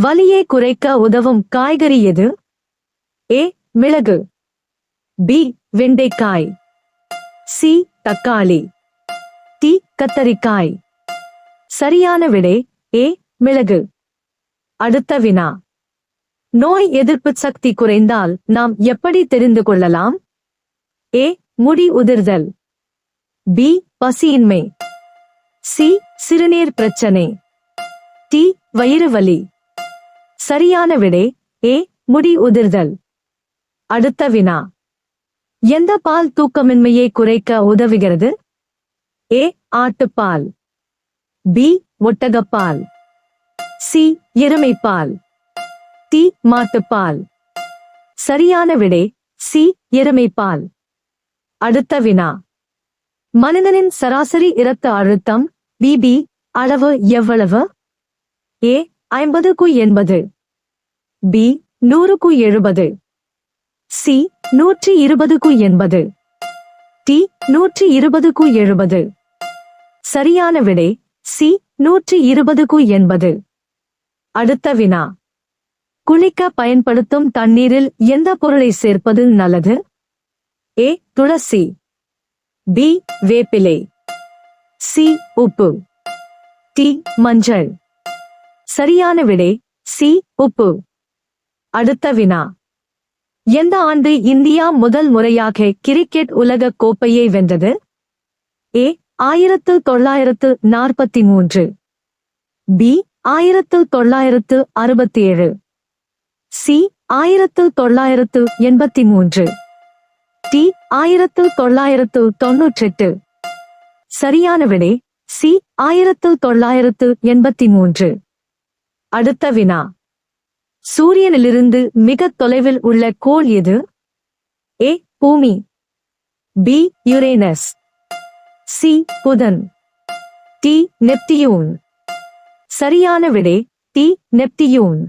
வலியை குறைக்க உதவும் காய்கறி எது? ஏ மிளகு. பி வெண்டைக்காய். சி தக்காளி. டி கத்தரிக்காய். சரியான விடை ஏ மிளகு. அடுத்த வினா. நோய் எதிர்ப்பு சக்தி குறைந்தால் நாம் எப்படி தெரிந்து கொள்ளலாம்? ஏ முடி உதிர்தல். பி பசியின்மை. சி சிறுநீர் பிரச்சனை. டி வயிறு வலி. சரியான விடை ஏ முடி உதிர்தல். அடுத்த வினா. எந்த பால் தூக்கமின்மையை குறைக்க உதவுகிறது? ஏ ஆட்டுப்பால். பி ஒட்டகப்பால். சி எருமைப்பால். டி மாட்டுப்பால். சரியான விடை சி எருமைப்பால். அடுத்த வினா. மனிதனின் சராசரி இரத்த அழுத்தம் பிபி அளவு எவ்வளவு? ஏ ஐம்பதுக்கு எண்பது. பி நூறுக்கு எழுபது. சி நூற்றி இருபதுக்கு எண்பது. டி நூற்றி இருபதுக்கு எழுபது. சரியான விடை சி நூற்றி இருபதுக்கு எண்பது. அடுத்த வினா. குளிக்க பயன்படுத்தும் தண்ணீரில் எந்த பொருளை சேர்ப்பது நல்லது? ஏ துளசி. பி வேப்பிலை. சி உப்பு. டி மஞ்சள். சரியான விடை சி உப்பு. அடுத்த வினா. எந்த ஆண்டு இந்தியா முதல் முறையாக கிரிக்கெட் உலக கோப்பையை வென்றது? ஏ ஆயிரத்து தொள்ளாயிரத்து நாற்பத்தி மூன்று. பி ஆயிரத்து தொள்ளாயிரத்து அறுபத்தி ஏழு சி ஆயிரத்து தொள்ளாயிரத்து எண்பத்தி மூன்று. டி ஆயிரத்து தொள்ளாயிரத்து தொன்னூற்றெட்டு. சரியான விடை சி ஆயிரத்து தொள்ளாயிரத்து எண்பத்தி மூன்று. அடுத்த வினா. சூரியனிலிருந்து மிக தொலைவில் உள்ள கோள் எது? ஏ பூமி. B Uranus. சி புதன். D Neptune. சரியான விடை டி நெப்டியூன்.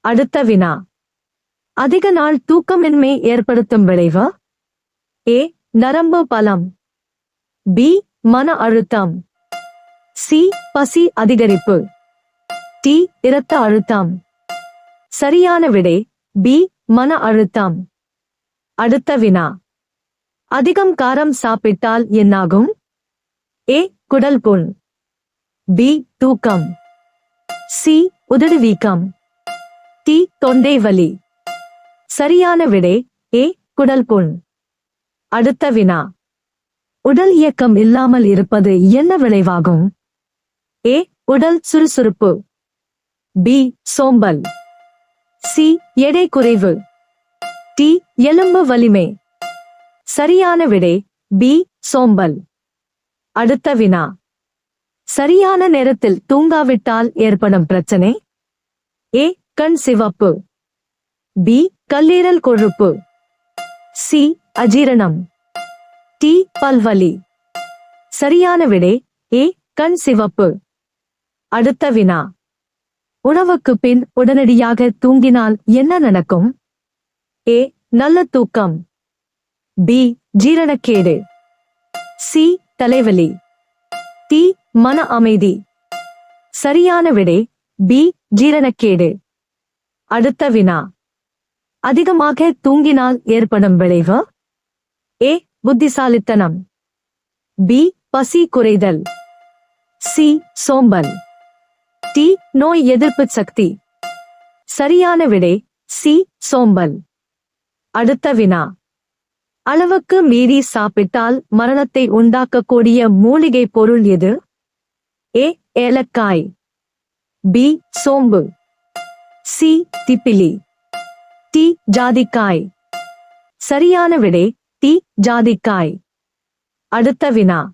அடுத்த வினா. அதிக நாள் தூக்கமின்மை ஏற்படுத்தும் விளைவு? ஏ நரம்பு பலம். பி மன அழுத்தம். சி பசி அதிகரிப்பு. டி இரத்த அழுத்தம். சரியான விடை பி மன அழுத்தம். அடுத்த வினா. அதிகம் காரம் சாப்பிட்டால் என்னாகும்? ஏ குடல் புண். பி தூக்கம். சி உதடு வீக்கம். டி தொண்டை வலி. சரியான விடை ஏ குடல் புண். அடுத்த வினா. உடல் இயக்கம் இல்லாமல் இருப்பது என்ன விளைவாகும்? ஏ உடல் சுறுசுறுப்பு. பி சோம்பல். சி எடை குறைவு. டி எலும்பு வலிமை. சரியான விடை பி சோம்பல். அடுத்த வினா. சரியான நேரத்தில் தூங்காவிட்டால் ஏற்படும் பிரச்சனை. ஏ கண் சிவப்பு. பி கல்லீரல் கொழுப்பு. சி அஜீரணம். டி பல்வலி. சரியான விடை ஏ கண் சிவப்பு. அடுத்த வினா. உணவுக்கு பின் உடனடியாக தூங்கினால் என்ன நடக்கும்? ஏ. நல்ல தூக்கம். பி. ஜீரணக்கேடு. சி. தலைவலி. டி. மன அமைதி. சரியான விடை பி. ஜீரணக்கேடு. அடுத்த வினா. அதிகமாக தூங்கினால் ஏற்படும் விளைவு? ஏ. புத்திசாலித்தனம். பி. பசி குறைதல். சி. சோம்பல். டி நோய் எதிர்ப்பு சக்தி. சரியான விடை சி சோம்பல். அடுத்த வினா. அளவுக்கு மீறி சாப்பிட்டால் மரணத்தை உண்டாக்கக்கூடிய மூலிகை பொருள் எது? ஏ ஏலக்காய். பி சோம்பு. சி திப்பிலி. டி ஜாதிக்காய். சரியான விடை டி ஜாதிக்காய். அடுத்த வினா.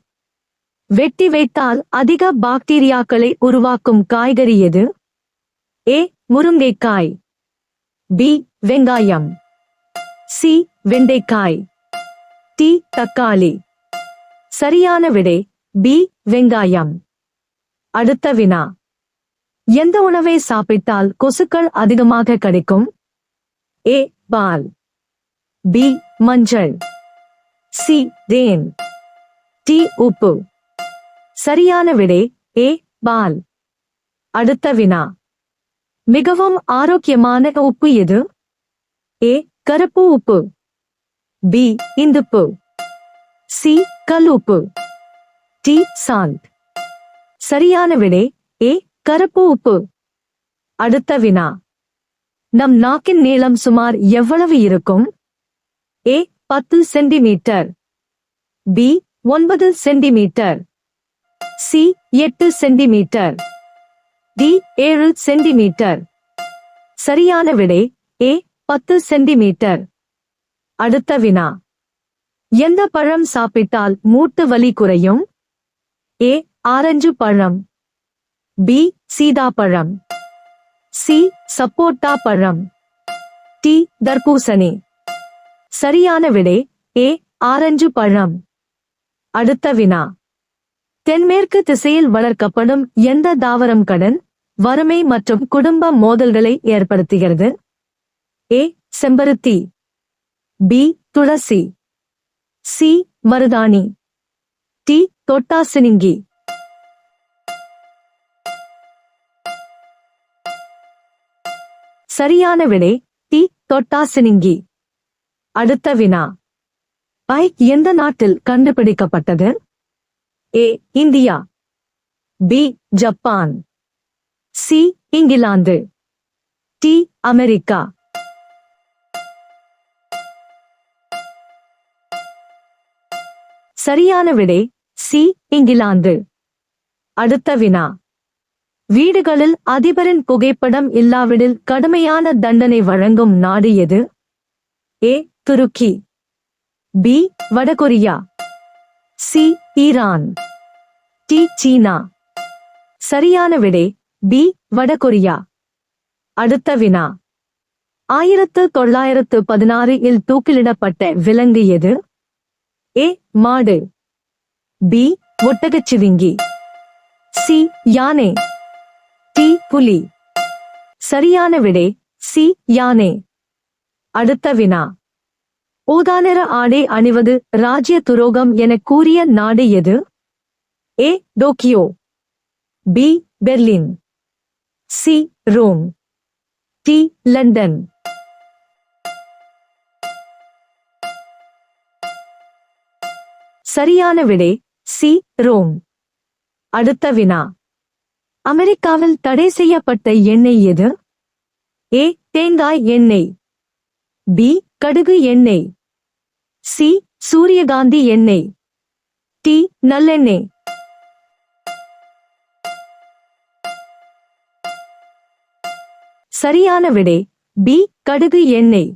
வெட்டி வைத்தால் அதிக பாக்டீரியாக்களை உருவாக்கும் காய்கறி எது? ஏ முருங்கைக்காய். பி வெங்காயம். சி வெண்டைக்காய். டி தக்காளி. சரியான விடை பி வெங்காயம். அடுத்த வினா. எந்த உணவை சாப்பிட்டால் கொசுக்கள் அதிகமாக கிடைக்கும்? ஏ பால். பி மஞ்சள். சி தேன். டி உப்பு. சரியான விடை ஏ பால். அடுத்த வினா. மிகவும் ஆரோக்கியமான உப்பு எது? ஏ கருப்பு உப்பு. பி இந்துப்பு. சி கல் உப்பு. டி சால்ட் சரியான விடை ஏ கருப்பு உப்பு. அடுத்த வினா. நம் நாக்கின் நீளம் சுமார் எவ்வளவு இருக்கும்? ஏ பத்து சென்டிமீட்டர். பி ஒன்பது சென்டிமீட்டர். சி எட்டு சென்டிமீட்டர். டி ஏழு சென்டிமீட்டர். சரியான விடை ஏ பத்து சென்டிமீட்டர். அடுத்த வினா. எந்த பழம் சாப்பிட்டால் மூட்டு வலி குறையும்? ஏ ஆரஞ்சு பழம். பி சீதாப்பழம் சி சப்போட்டா பழம். டி தர்பூசணி. சரியான விடை ஏ ஆரஞ்சு பழம். அடுத்த வினா. தென்மேற்கு திசையில் வளர்க்கப்படும் எந்த தாவரம் கடன் வறுமை மற்றும் குடும்ப மோதல்களை ஏற்படுத்துகிறது? ஏ. செம்பருத்தி. பி. துளசி. சி. மருதாணி. டி. தொட்டாசினிங்கி. சரியான விடை டி. தொட்டாசினிங்கி. அடுத்த வினா. பைக் எந்த நாட்டில் கண்டுபிடிக்கப்பட்டது? A India. B Japan. C England. D America. சரியான விடை சி இங்கிலாந்து. அடுத்த வினா. வீடுகளில் அதிபரின் புகைப்படம் இல்லாவிடில் கடுமையான தண்டனை வழங்கும் நாடு எது? A Turkey. பி வடகொரியா. C Iran. D China. சரியான விடை பி வடகொரியா. அடுத்த வினா. ஆயிரத்து தொள்ளாயிரத்து பதினாறு இல் தூக்கிலிடப்பட்ட விலங்கு எது? ஏ மாடு. பி ஒட்டகச்சிவிங்கி. சி யானை. டி புலி. சரியான விடை சி யானை. அடுத்த வினா. ஊதாநிற ஆடை அணிவது ராஜ்ய துரோகம் என கூறிய நாடு எது? A. Tokyo. B. Berlin. C. Rome. D. London. சரியான விடை சி. ரோம். அடுத்த வினா. அமெரிக்காவில் தடை செய்யப்பட்ட எண்ணெய் எது? ஏ. தேங்காய் எண்ணெய். பி. கடுகு எண்ணெய். சி சூரியகாந்தி எண்ணெய். டி நல்லெண்ணெய். சரியான விடை பி கடுகு எண்ணெய்.